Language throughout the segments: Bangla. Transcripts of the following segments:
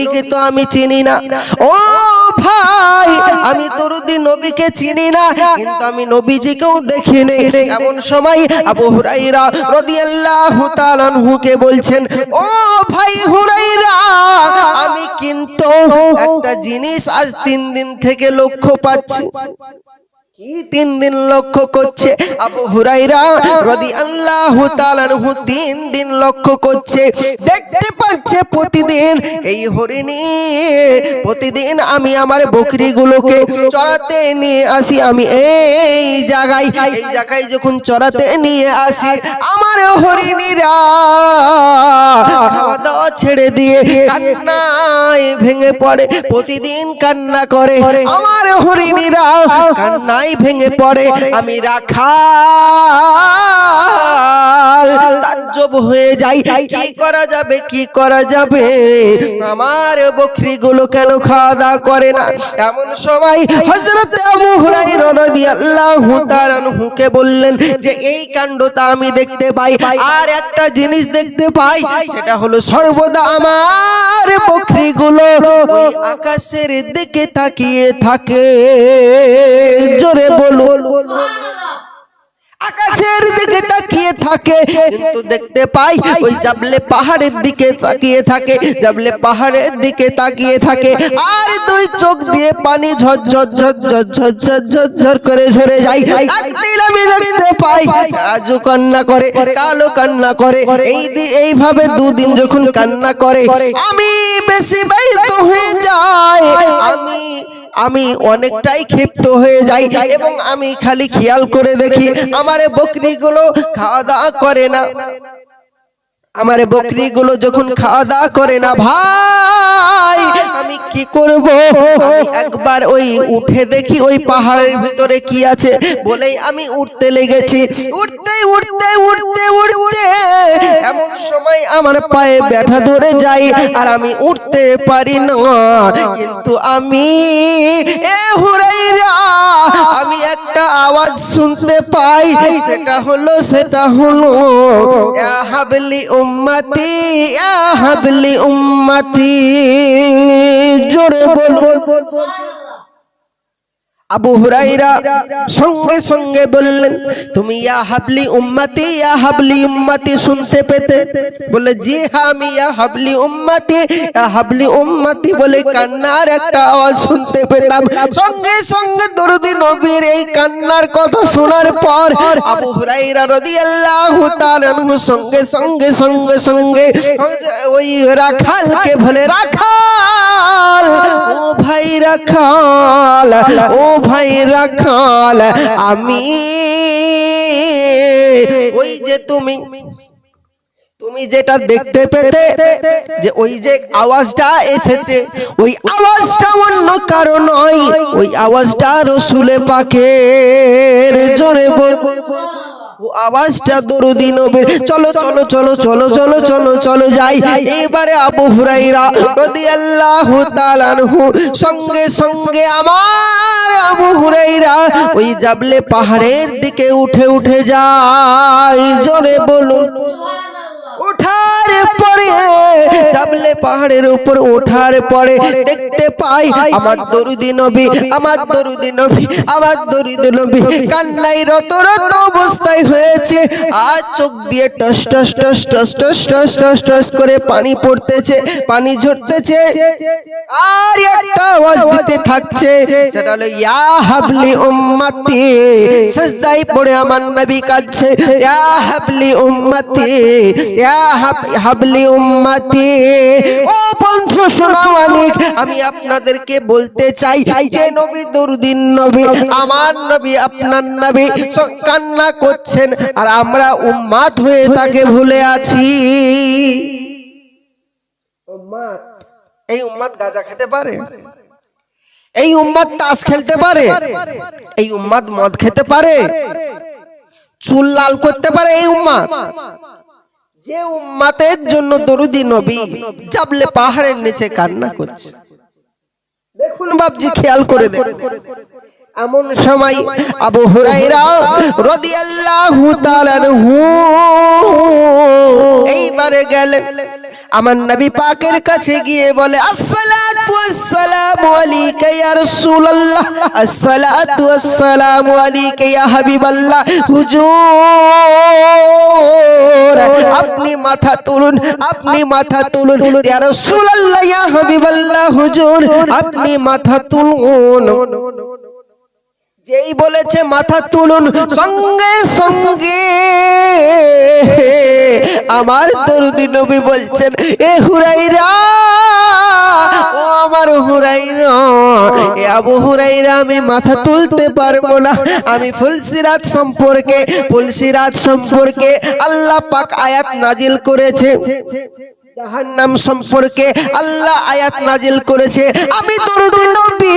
নবীকে তো আমি চিনি না। ও ভাই, আমি দরুদি নবীকে চিনি না, কিন্তু আমি নবীজিকেও দেখিনি। এমন সময় আবু হুরাইরা রাদিয়াল্লাহু তাআলা আনহুকে বলছেন, ও ভাই হুরাইরা আমি কিন্তু একটা জিনিস আজ তিন দিন থেকে লক্ষ্য পাচ্ছি। তিন দিন লক্ষ্য করছে? আবু হুরাইরা রদি আল্লাহ তিন দিন লক্ষ্য করছে। দেখতে পাচ্ছে প্রতিদিন এই হরিণী, প্রতিদিন আমি আমার বকরিগুলোকে চড়াতে নিয়ে আসি, আমি এই জায়গায় এই জায়গায় যখন চড়াতে নিয়ে আসি, আমার হরিণীরা খাওয়া দাওয়া ছেড়ে দিয়ে কান্নায় ভেঙে পড়ে প্রতিদিন কান্না করে। আমার হরিণীরা কান্নায় ভেঙে পড়ে। আমি রাখা তাজ্জব হয়ে যাই। কি করা যাবে কি করা যাবে? আমার বকরিগুলো কেন খাওয়া দাওয়া করে না? এমন সময় আবু রাদিয়াল্লাহু তাআলা আনহুকে বললেন যে এই কাণ্ডটা আমি দেখতে পাই। আর একটা জিনিস দেখতে পাই। সেটা হলো সর্বদা আমার বকরিগুলো ওই আকাশের দিকে তাকিয়ে থাকে। জোরে বলুন আকাশের দিকে তাকিয়ে থাকে, কিন্তু দেখতে পাই ওই জাবলে পাহাড়ের দিকে তাকিয়ে থাকে, জাবলে পাহাড়ের দিকে তাকিয়ে থাকে। আর দুই চোখ দিয়ে পানি ঝরঝর ঝরঝর ঝরঝর ঝরঝর করে ঝরে যায়। একদিন আমি দেখতে পাই আজও কান্না করে, কালো কান্না করে। এই এইভাবে দুদিন যখন কান্না করে, আমি বেশি বাইত হয়ে যাই। আমি আমি অনেকটাই ক্ষিপ্ত হয়ে যাই এবং আমি খালি খেয়াল করে দেখি আমার বকরিগুলো খাওয়া দাওয়া করে না। আমার বকরিগুলো যখন খাওয়া দাওয়া করে না, ভাই আমি কি করব? আমি একবার ওই উঠে দেখি ওই পাহাড়ের ভিতরে কি আছে। বলেই আমি উঠতে লেগেছি। উঠতে উঠতে উঠতে উঠতে। এমন সময় আমার পায়ে ব্যথা ধরে যাই আর আমি উঠতে পারি না। কিন্তু আমি, এ হুরাইরা, আমি একটা আওয়াজ শুনতে পাই। সেটা হলো সেটা হলো হাবলি উম্মতি হাবলি উম্মতি। জোরে বলুন আবু হুরাইরা সঙ্গে সঙ্গে বললেন, তুমি ইয়া হাবলি উম্মতি, ইয়া হাবলি উম্মতি শুনতে পেতে? বলে, জি হ্যাঁ আমি ইয়া হাবলি উম্মতি। ইয়া হাবলি উম্মতি বলে কান্নার একটা আওয়াজ শুনতে পেতাম। সঙ্গে সঙ্গে দরুদি নবীর এই কান্নার কথা শোনার পর আবু হুরাইরা রাদিয়াল্লাহু তাআলা সঙ্গে সঙ্গে সঙ্গে সঙ্গে ওই রাখালকে বলে, রাখাল, ও ভাই রাখাল, ও ভাই রাখাল, আমি ওই যে তুমি তুমি যেটা দেখতে পেতে, যে ওই যে আওয়াজটা এসেছে, ওই আওয়াজটা অন্য কারও নয়, ওই আওয়াজটা রসুলে পাখের জোরে বল। আওয়াজটা দরুদি নবীর। চলো চলো চলো চলো চলো চলো চলো যাই। এবারে আবু হুরাইরা রাদিয়াল্লাহু তাআলা আনহু সঙ্গে সঙ্গে আমার আবু হুরাইরা ওই জাবলে পাহাড়ের দিকে উঠে উঠে যায়। জোরে বলুন ওঠার পাহাড়ের উপর ওঠার পরে দেখতে পাই, আমার দরুদি নবী, আমার দরুদি নবী, আমার নবী কান্নাই রত রত অবস্থায় হয়েছে। আর চোখ দিয়ে টস টস টস টস টস টস টস টস করে পানি পড়তেছে, পানি ঝরতেছে। আর একটা আওয়াজ দিতে থাকছে সেটা হলো, ইয়া হাবলি উম্মতি। পড়ে আমার নবী কাঁদছে, ইয়া হাবলি উম্মতি। ইয়া হাবলি উম্মতি। ও বন্ধু শোনা মালিক, আমি আপনাদেরকে বলতে চাই যে নবী দরুদিন নবী, আমার নবী আপনার নবী কান্না করছেন আর আমরা উম্মাদ হয়ে তাকে ভুলে আছি। উম্মাদ, এই উম্মাদ গাঁজা খেতে পারে? এই উম্মাদ তাস খেলতে পারে? এই উম্মাদ মদ খেতে পারে? চুল লাল করতে পারে এই উম্মাদ? যে উম্মাতের জন্য দরুদি নবী জাবলে পাহাড়ের নিচে কান্না করছে। দেখুন বাপজি, খেয়াল করে দেখুন। এমন সময় আবু হুরাইরা রাদিয়াল্লাহু তাআলা এইবারে গেলেন। আমার নবী পাকের কাছে গিয়ে বলে, আসসালাতু আসসালামু আলাইকা ইয়া রাসূলুল্লাহ আসসালাতু আসসালামু আলাইকা ইয়া হাবিবাল্লাহ হুজুর, আপনি মাথা তুলুন, আপনি মাথা তুলুন। ইয়া রাসূলুল্লাহ, ইয়া হাবিবাল্লাহ, হুজুর, আপনি মাথা তুলুন। যেই বলেছে মাথা তুলুন, সঙ্গে সঙ্গে। আমার দরুদি নবী বলছেন, এ হুরাইরা আমার হুরাইর। এ আবু হুরাইরা আমি মাথা তুলতে পারব না। আমি ফুলসিরাত সম্পর্কে ফুলসিরাত সম্পর্কে আল্লাহ পাক আয়াত নাজিল করেছে। জাহান্নাম সম্পর্কে আল্লাহ আয়াত নাজিল করেছে। আমি দরুদি নবী,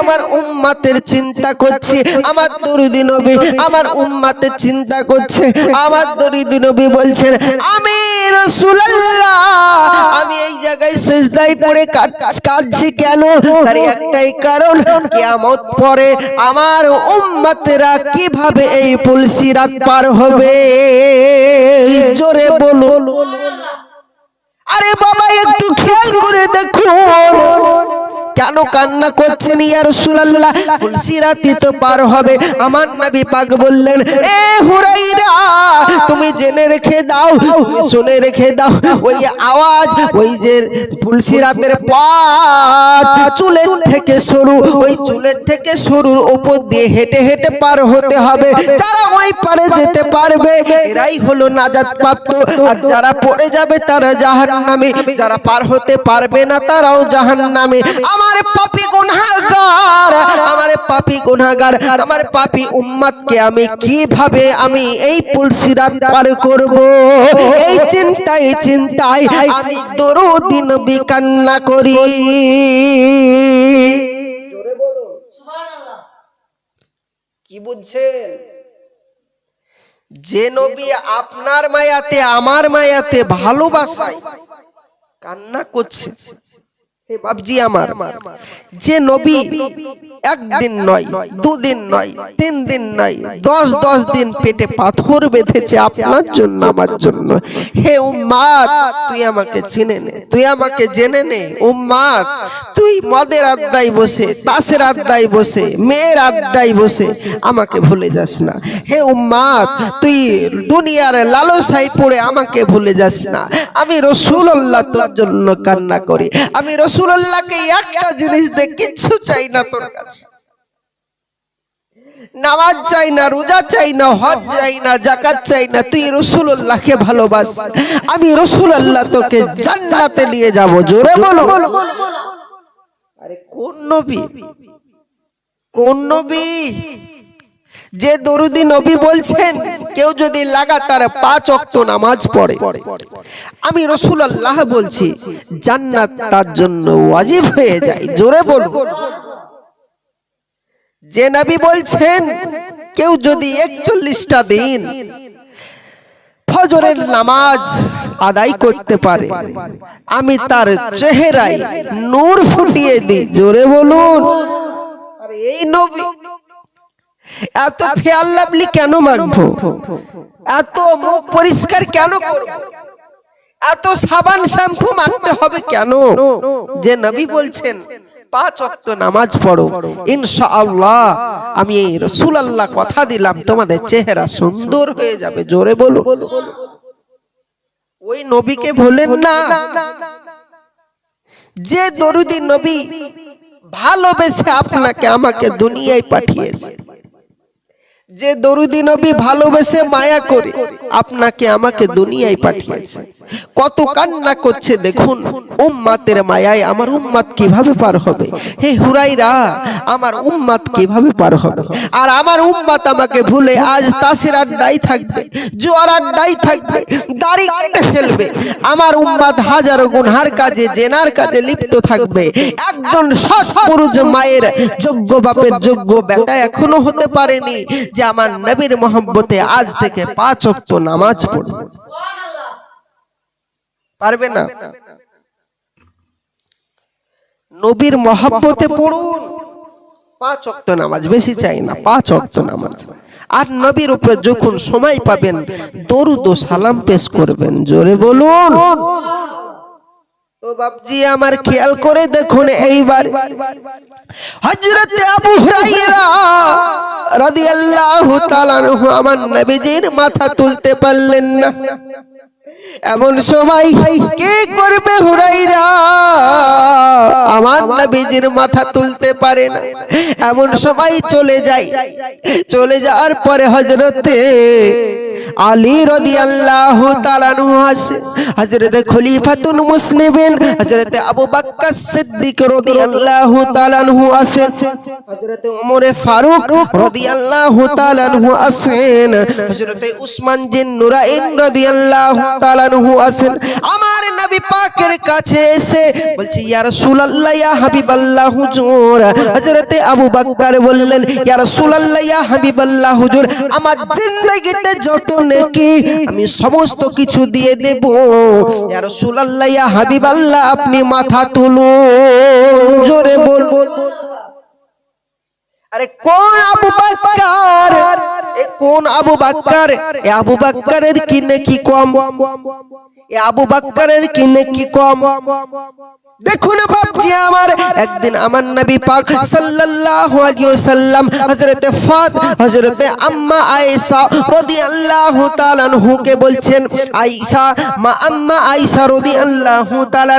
আমার উম্মাতের চিন্তা করছি। আমার দরুদি নবী, আমার উম্মাতের চিন্তা করছে। আমার দরুদি নবী বলছেন, আমি রাসূলুল্লাহ, আমি এই জায়গায় সেজদায় পড়ে কাঁদছি কেন? তার একটাই কারণ, কিয়ামত পরে আমার উম্মাতেরা কীভাবে এই পুলসিরাত পার হবে? জোরে বলুন। আরে বাবা একটু খেয়াল করে দেখুন কেন কান্না করছেন ইয়া রাসূলুল্লাহ? ফুলসিরাতি তো পার হবে। আমার নবী পাক বললেন, এ হুরাইরা, তুমি জেনে রেখে দাও শুনে রেখে দাও, ওই আওয়াজ, ওই যে ফুলসিরাতের পাত চুলের থেকে সরু, ওই চুলের থেকে সরুর উপর দিয়ে হেঁটে হেঁটে পার হতে হবে। যারা ওই পারে যেতে পারবে, এরাই হলো নাজাত প্রাপ্ত আর যারা পড়ে যাবে, তারা জাহান্নামে। যারা পার হতে পারবে না, তারাও জাহান্নামে। আমার পাপী গুনাহগার। আমার পাপী গুনাহগার আমার পাপী উম্মতকে আমি কীভাবে আমি এই পুলসিরাত পার করব? এই চিন্তায় চিন্তায় আমি দরুদিন নবী কান্না করি। কি বুঝছেন? যে নবী আপনার মায়াতে আমার মায়াতে ভালোবাসায় কান্না করছে। হে আমার, যে নবী একদিন নয়, দুদিন নয়, তিন দিন নয়, দশ দশ দিন পেটে পাথর বেঁধেছে আপনার জন্য, আমার জন্য। হে উম্মাদ, তুই আমাকে চিনে নে, তুই আমাকে জেনে নে, উম্মাদ, তুই মদের আড্ডায় বসে, তাসের আড্ডায় বসে, মেয়ের আড্ডায় বসে আমাকে ভুলে যাস না। হে উম্মাদ, তুই দুনিয়ার লালসাই পড়ে আমাকে ভুলে যাস না। আমি রসুল্লাহ তোর জন্য কান্না করি, আমি রসুল্লাহকে একটা জিনিস দে চাই না তোর কাছে। নামাজ চাই না, রোজা চাই না, হজ চাই না জাকাত চাই না, তুই রসুল্লাহকে ভালোবাস। আমি রসুল্লাহ তোকে জান্নাতে নিয়ে যাব, জোরে বলো। আরে কোন নবী? কোন নবী? যে দরুদি নবী বলছেন, কেউ যদি লাগাতার পাঁচ অক্ত নামাজ পড়ে, আমি রসুল্লাহ বলছি, জান্নাত তার জন্য ওয়াজিব হয়ে যায়, জোরে বলব। যে নবী বলছেন, কেউ যদি একচল্লিশটা দিন ফজরের নামাজ আদায় করতে পারে, আমি তার চেহারায় নূর ফুটিয়ে দিই, জোরে বলুন। এই নবী এত ফেয়াল লাভলি কেন মাখবো? এত মুখ পরিষ্কার কেন এত সাবান শ্যাম্পু মাখতে হবে কেন? যে নবী বলছেন, পাঁচ নামাজ পড়ো। আমি এই রসুল আল্লাহ কথা দিলাম, তোমাদের চেহারা সুন্দর হয়ে যাবে, জোরে বলো ওই নবীকে বলেন না। যে দরুদি নবী ভালোবেসে আপনাকে আমাকে দুনিয়ায় পাঠিয়েছে যে দরুদি নবী ভালোবেসে মায়া করে আপনাকে আমাকে দুনিয়ায় পাঠিয়েছে। কত কান্না করছে দেখুন, উম্মাতের মায়ায় আমার উম্মাত কীভাবে পার হবে? হে হুরাইরা, আমার উম্মাত কীভাবে পার হবে? আর আমার উম্মাত আমাকে ভুলে আজ তাসের আড্ডাই থাকবে, জোয়ার আড্ডাই থাকবে, দাড়ি কেটে ফেলবে। আমার উম্মাত হাজারো গুনহার কাজে, জেনার কাজে লিপ্ত থাকবে। একজন সৎ পুরুষ মায়ের যোগ্য বাপের যোগ্য বেটা এখনও হতে পারেনি। যে আমার নবীর মোহাম্মতে আজ থেকে পাঁচ অক্ত নামাজ পড়বে। পারবে না? নবীর মহাব্বতে পড়ুন। পাঁচ অক্ত নামাজ, বেশি চাই না, পাঁচ অক্ত নামাজ। আর নবীর উপরে যখন সময় পাবেন, দরুদ ও সালাম পেশ করবেন। জোরে বলুন। বাপজি, আমার খেয়াল করে দেখুন এইবার। হযরত আবু হুরায়রা রাদিয়াল্লাহু তাআলা আমার নবীজির মাথা তুলতে পারলেন না। এমন সময় কে করবে হুরাইরা? আমার নবীজির মাথা তুলতে পারে না। এমন সময় চলে যায়। চলে যাওয়ার পরে হজরতে আলী রাদিয়াল্লাহু তাআলা আনহু আছে হযরতে খলিফাতুল মুসলিমিন, হযরতে আবু বকর সিদ্দিক রাদিয়াল্লাহু তাআলা আনহু আছে হযরতে ওমর ফারুক রাদিয়াল্লাহু তাআলা আনহু আছেন হযরতে উসমান জিন নুরাইন রাদিয়াল্লাহু তাআলা আছেন আমার নবী পাকের কাছে এসে ইয়া রাসূলুল্লাহ, ইয়া হাবিবাল্লাহ, হুজুর। হযরতে আবু বকর বললেন, ইয়া রাসূলুল্লাহ, ইয়া হাবিবাল্লাহ, হুজুর, আমার যত নেকি, আমি সমস্ত কিছু দিয়ে দেব। ইয়া রাসূলুল্লাহ, ইয়া হাবিবাল্লাহ, আপনি মাথা তুলুন। জোরে বলুন। আরে কোন আবু বাক্কার এ কোন আবু বাক্কার? আবু বাক্কারের কি নাকি কম আবু বাক্কারের কি নাকি কম? দেখুন বাপজি আমার, একদিন আমার নবী পাক সাল্লাল্লাহু আলাইহি ওয়াসাল্লাম ফাত আম্মা আয়েশা রাদিয়াল্লাহু তাআলা বলছেন, আয়েশা, মা আম্মা আয়েশা রাদিয়াল্লাহু তাআলা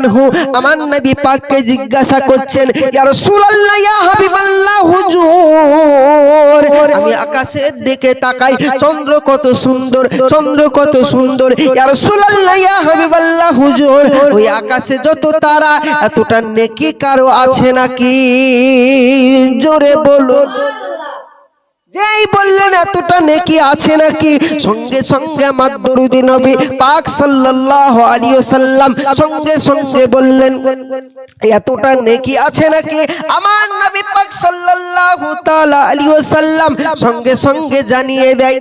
আমার নবী পাককে জিজ্ঞাসা করছেন, ইয়া রাসূলুল্লাহ, ইয়া হাবিবাল্লাহ, হুজুর। আমি আকাশের দিকে তাকাই, চন্দ্র কত সুন্দর, চন্দ্র কত সুন্দর। ইয়া রাসূলুল্লাহ, ইয়া হাবিবাল্লাহ, হুজুর। ওই আকাশে যত তারা এতটা নেকি কারও আছে নাকি? জোরে বলুন। যেই বললেন, এতটা নেকি আছে নাকি? সঙ্গে সঙ্গে আমার দরুদি নবী পাক সাল্লাল্লাহু আলাইহি ওয়াসাল্লাম সঙ্গে সঙ্গে বললেন, এতটা নেকি আছে নাকি? আমার নবী পাক সাল্লাল্লাহু তাআলা ওয়াসাল্লাম সঙ্গে সঙ্গে জানিয়ে দেয়,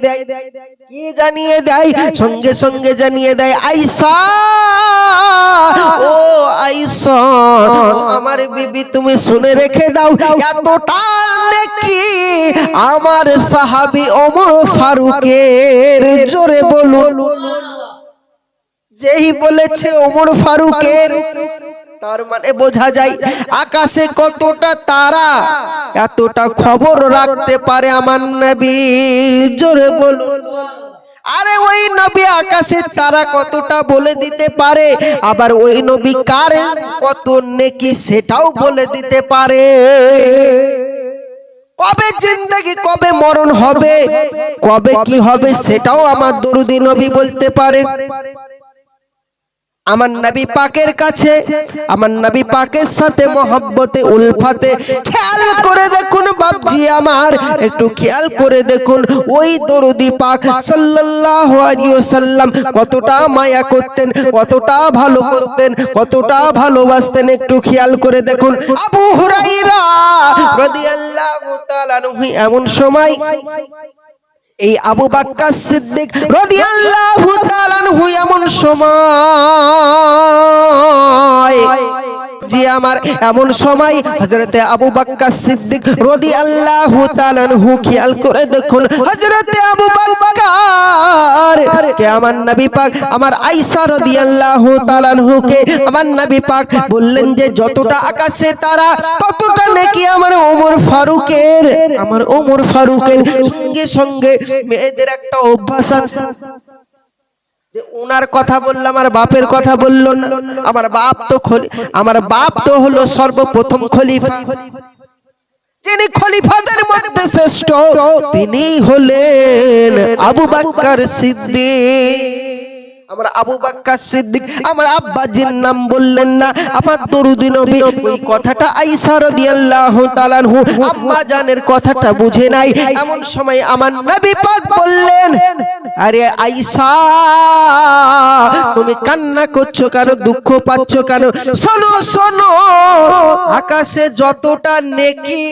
কি জানিয়ে দেয়? সঙ্গে সঙ্গে জানিয়ে দেয় আয়েশা ও ও আমার বিবি, তুমি শুনে রেখে দাও, এতটা নেকি আমার সাহাবী ওমর ফারুকের জোরে বলুন। যেই বলেছে ওমর ফারুকের, তার মানে বোঝা যায় আকাশে কতটা তারা, এতটা খবর রাখতে পারে আমার নবী। জোরে বলুন। আরে ওই নবী আকাশের তারা কতটা বলে দিতে পারে? আবার ওই নবী কার? কত নেকি সেটাও বলে দিতে পারে। কবে জিন্দগি কবে মরণ হবে? কবে কি হবে সেটাও আমার দরুদি নবী বলতে পারে। আমার নবী পাকের কাছে, আমার নবী পাকের সাথে মহব্বতে, উলফাতে খেয়াল করে দেখুন বাপজি আমার, একটু খেয়াল করে দেখুন ওই দরুদি পাক সাল্লাল্লাহু আলাইহি ওয়াসাল্লাম কতটা মায়া করতেন, কতটা ভালো করতেন, কতটা ভালোবাসতেন, একটু খেয়াল করে দেখুন। আবু হুরাইরা রাদিয়াল্লাহু তাআলা এমন সময় এই আবু বাক্কা সিদ্দিক রাদিয়াল্লাহু তাআলা আনহু এমন সময় জি আমার এমন সময় হযরতে আবু বাক্কার সিদ্দিক রাদিয়াল্লাহু তাআলা আনহু খেয়াল করে দেখুন, হযরতে আবু বাক্কার কে আমার নবী পাক, আমার আয়েশা রাদিয়াল্লাহু তাআলা আনহুকে আমার নবী পাক বললেন যে যতটা আকাশে তারা, ততটা নাকি আমার ওমর ফারুকের, আমার ওমর ফারুকের সঙ্গে সঙ্গে মেয়েদের একটা অভ্যাস আছে, যে ওনার কথা বললাম আমার বাপের কথা বলল না, আমার বাপ তো খলি, আমার বাপ তো হলো সর্বপ্রথম খলিফা। যিনি খলিফাদের মধ্যে শ্রেষ্ঠ তিনি হলেন আবু বাক্কার সিদ্দিক। আমার আবু বাক্কার সিদ্দিক আমার আব্বাজির নাম বললেন না। আমার দরুদি নবী ওই কথাটা রাদিয়াল্লাহু তাআলা আম্মা জানের কথাটা বুঝে নাই। এমন সময় আমার নবী পাক বললেন আরে আয়েশা তুমি কান্না করছ কেন দুঃখ পাচ্ছ কেন? শোনো শোনো আকাশে যতটা নেকি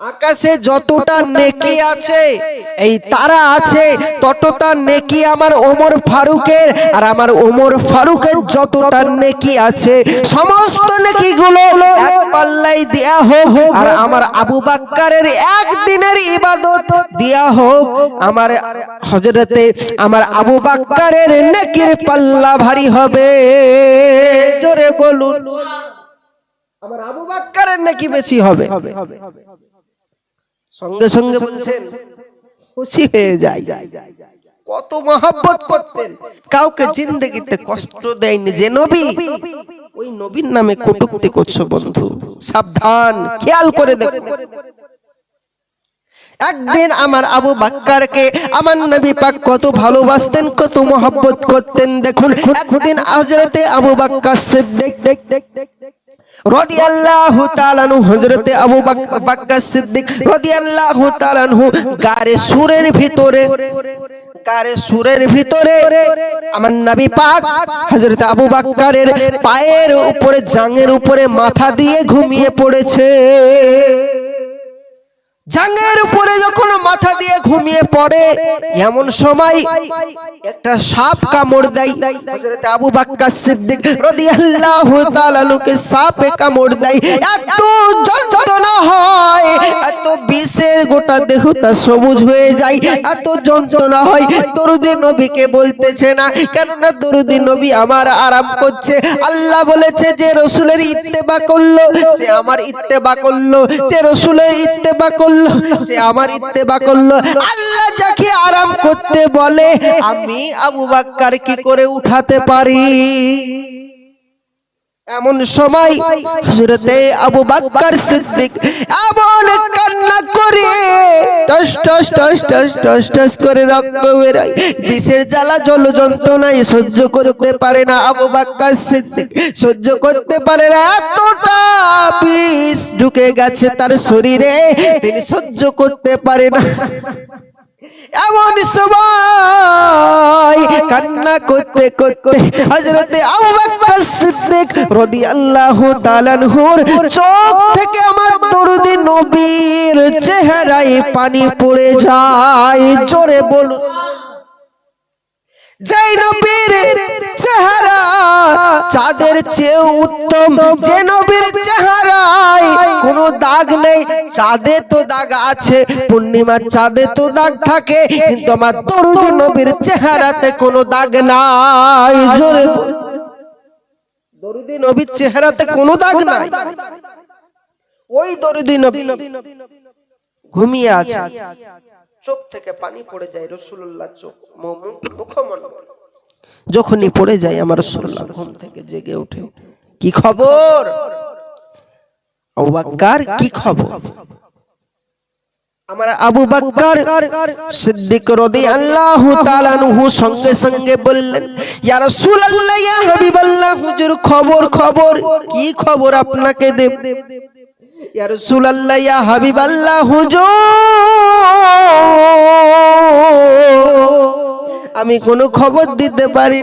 আকাশে যতটা নেকি আছে, এই তারা আছে, ততটা নেকি আমার ওমর ফারুকের। আর আমার ওমর ফারুকের যতটা নেকি আছে, সমস্ত নেকি গুলো এক পাল্লাই দেয়া হোক। আর আমার আবু বাক্কারের একদিনের ইবাদত দেয়া হোক। আমার হজরতে আমার আবু বাক্কারের নেকির পাল্লা ভারী হবে। জোরে বলুন। আমার আবু বাক্কারের নাকি বেশি হবে। সঙ্গে সঙ্গে বলছেন, খুশি হয়ে যায় কত মহাব্বত করতেন। কাউকে জিন্দগিতে কষ্ট দেয়নি যে নবী। ওই নবীর নামে কটুক্তি করছ বন্ধু। সাবধান, খেয়াল করে দেখো। একদিন আমার আবু বাক্কারকে আমার নবী পাক কত ভালোবাসতেন, কত মহব্বত করতেন। দেখুন, একদিন হজরতে আবু বাক্কার সিদ্দিক রাদিয়াল্লাহু তাআলা আনহু, হযরতে আবু বাক- বাক্কার সিদ্দিক রাদিয়াল্লাহু তাআলা আনহু, গারে সুরের ভিতরে, গারে সুরের ভিতরে আমার নবী পাক হযরত আবু বাক্কারের পায়ের উপরে, জাঙ্গের উপরে মাথা দিয়ে ঘুমিয়ে পড়েছে। জাঙ্গের উপরে যখন মাথা দিয়ে ঘুমিয়ে পড়ে, এমন সময় একটা সাপ কামড় দেয়। হযরত আবু বকর সিদ্দিক রাদিয়াল্লাহু তাআলা লোকে সাপে কামড় দেয়। এত যন্ত্রণা হয় বিষের গোটা দেহটা সবুজ হয়ে যায়। এত যন্ত্রণা হয়, দরুদি নবীকে বলতেছে না, কেননা দরুদি নবী আমার আরাম করছে। আল্লাহ বলেছে যে রসুলের ইত্তেবা করল, সে আমার ইত্তেবা করল, যে রসুলের ইত্তেবা করল, সে আমার ইত্তেবা করল। আল্লাহ যাকে আরাম করতে বলে, আমি আবু বাক্কার কি করে উঠাতে পারি? এমন সময় হযরতে আবু বাক্কার সিদ্দিক এমন কান্না করে, টস টস টস টস টস টস করে রক্ত বেরোয় বিষের জ্বালা, জল যন্ত্রণায় সহ্য করতে পারে না আবু বাক্কার সিদ্দিক। সহ্য করতে পারে না, এতটা বিষ ঢুকে গেছে তার শরীরে। তিনি সহ্য করতে পারে না। এমন সময় কান্না করতে করতে হজরতে সিদ্দিক চোখ থেকে আমার দরুদি নবীর চেহারায় পানি পড়ে যায়। জোরে বলুন। যেই নবীর চেহারা, চাঁদের চেয়ে উত্তম। যে নবীর চেহারায় কোনো দাগ নেই, চাঁদে তো দাগ আছে, পূর্ণিমার চাঁদে তো দাগ থাকে, কিন্তু আমার দরুদ নবীর চেহারাতে কোনো দাগ নাই। জোরে। দরুদি নবীর চেহারাতে কোনো দাগ নাই। ওই দরুদি ঘুমিয়ে আছে। চোখ থেকে পানি পড়ে যায় রসুল্লাহ চোখ মু- মু- মুখমণ্ডল যখনই পড়ে যায় আমার রসুল্লাহ ঘুম থেকে জেগে ওঠে। কি খবর? কি খবর? আমার আবু বাক্কার সঙ্গে সঙ্গে খবর খবর, কি খবর আপনাকে দেব? ইয়া রাসূলুল্লাহ ইয়া হাবিবাল্লাহ হুজুর। আমি কোনো খবর দিতে পারি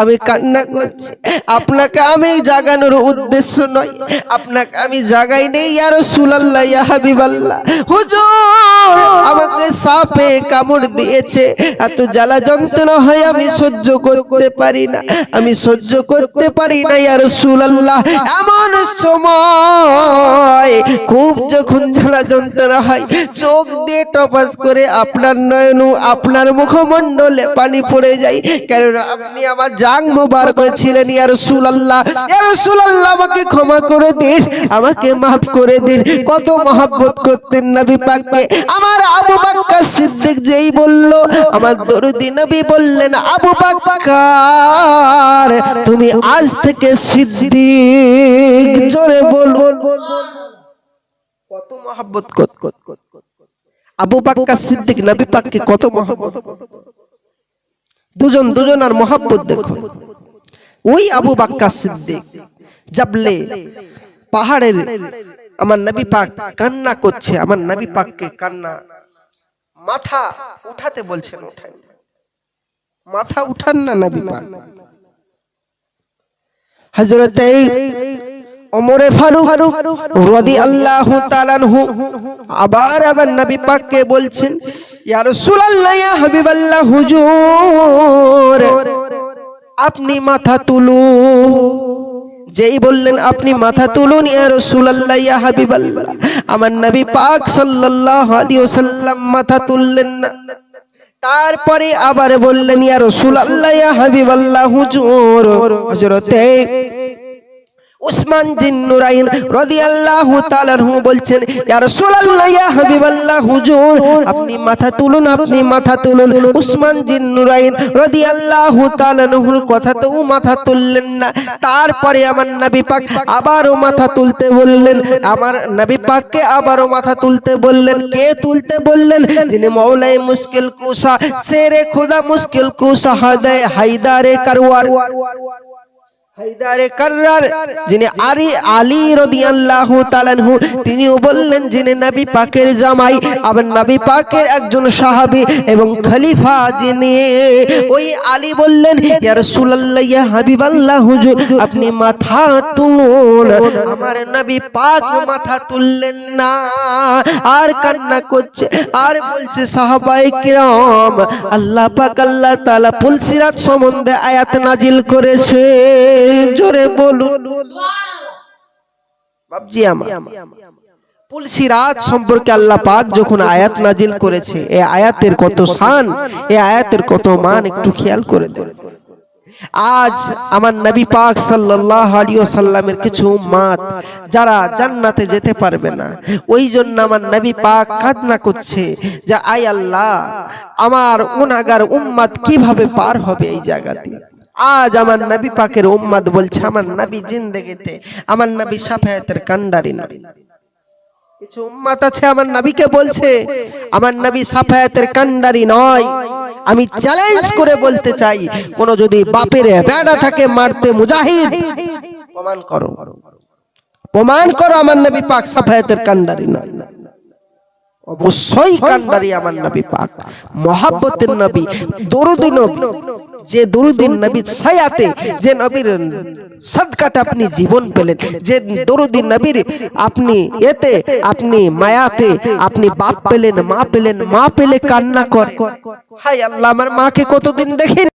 আমি কান্না করছি। আপনাকে আমি জাগানোর উদ্দেশ্য নয়। আপনাকে আমি জাগাই নেই ইয়ার সুলাল্লাহ ইয়া হাবিবাল্লাহ। হুজুর, আমাকে সাপে কামড় দিয়েছে। এত জ্বালা যন্ত্রণা হয় আমি সহ্য করতে পারি না। আমি সহ্য করতে পারি না ইয়ার সুলাল্লাহ এমন সময় খুব যখন জ্বালা যন্ত্রণা হয়, চোখ দিয়ে টপাস করে আপনার নয়নু আপনার মুখমণ্ডলে পানি পড়ে যায়। কেননা আপনি আমার জাং মোবারক ছিলেন, ইয়া রাসূলুল্লাহ। ইয়া রাসূলুল্লাহ, আমাকে ক্ষমা করে দিন, আমাকে মাফ করে দিন। কত মহব্বত করতেন নবী পাককে। আমার আবু বাক্কার সিদ্দিক যেই বলল, আমার দরুদি নবী বললেন, আবু বাক্কার, তুমি আজ থেকে সিদ্দিক, জোরে বলুন কত মহব্বত কত কত কত। আবু বাক্কা সিদ্দিক নবী পাককে কত মহব্বত দুজন দুজন আর মহাব্বত দেখুন। ওই আবু বাক্কার সিদ্দিক, জাবলে পাহাড়ের আমার নবী পাক কান্না করছে, আমার নবী পাককে কান্না। মাথা উঠাতে বলছেন, উঠান। মাথা উঠান না নবী পাক। হযরতে ওমরে ফারুক রাদিয়াল্লাহু তাআলা আবার আবার নবী পাককে বলছেন ইয়া রাসূলুল্লাহ হাবিবাল্লাহ, হুজুর। আপনি মাথা তুলুন। যেই বললেন, আপনি মাথা তুলুন, ইয়া রাসূলুল্লাহ, ইয়া হাবিবাল্লাহ। আমার নবী পাক সাল্লাল্লাহু আলাইহি ওয়াসাল্লাম মাথা তুললেন না। তারপরে আবার বললেন, ইয়া রাসূলুল্লাহ, ইয়া হাবিবাল্লাহ, হুজুর। হযরতে উসমান জিন নুরাইন রাদিয়াল্লাহু তাআলা হু বলছেন, ইয়া রাসূলুল্লাহ, ইয়া হাবিবাল্লাহ, হুজুর, আপনি মাথা তুলুন, আপনি মাথা তুলুন। উসমান জিন নুরাইন রাদিয়াল্লাহু তাআলা আনহুর কথাতেও মাথা তুললেন না। তারপরে আমার নবী পাক আবারও মাথা তুলতে বললেন। আমার নবী পাককে আবারও মাথা তুলতে বললেন। কে তুলতে বললেন? যিনি মৌলাই মুশকিল কুসা শেরে খোদা মুশকিল কুসা হায়দারে হায়দারে কারওয়ার। আপনি মাথা তুলুন, আমার নবী পাক মাথা তুললেন না, আর কান্না করছে, আর বলছে, সাহাবায়ে কিরাম, আল্লাহ পাক, আল্লাহ তাআলা পুলসিরাত সম্বন্ধে আয়াত নাজিল করেছে। জোরে বলুন। বাবজি আমার। সম্পর্কে আল্লাহ পাক যখন আয়াত নাজিল করেছে এই আয়াতের কত শান এই আয়াতের কত মান একটু খেয়াল করে দেন। আজ আমার নবী পাক সাল্লাল্লাহু আলাইহি ওয়াসাল্লামের কিছু উম্মত যারা জান্নাতে যেতে পারবে না ওই জন্য আমার নবী পাক কান্না করছে যে, আয় আল্লাহ, আমার গুনাহগার উম্মত কীভাবে পার হবে এই জায়গা দিয়ে? আজ আমার নবী পাকের উম্মত বলছে, আমার নবী জিন্দেগিতে, আমার নবী সাফায়াতের কান্ডারি না কিছু উম্মাত আছে, আমার নবীকে বলছে, আমার নবী সাফায়াতের কান্ডারি নয়। আমি চ্যালেঞ্জ করে বলতে চাই, কোন যদি বাপের ভেড়া থাকে মারতে মুজাহিদ, প্রমাণ করো। প্রমাণ করো আমার নবী পাক সাফায়াতের কান্ডারি নয়। অবশ্যই আমার নবী পাক। মহাব্বতের নবী যে দরুদিন নবী ছায়াতে যে নবীর সদকাতে আপনি জীবন পেলেন, যে দরুদিন নবীর আপনি এতে, আপনি মায়াতে, আপনি বাপ পেলেন, মা পেলেন, মা পেলে কান্না কর। হাই আল্লাহ, আমার মাকে কতদিন দেখেন?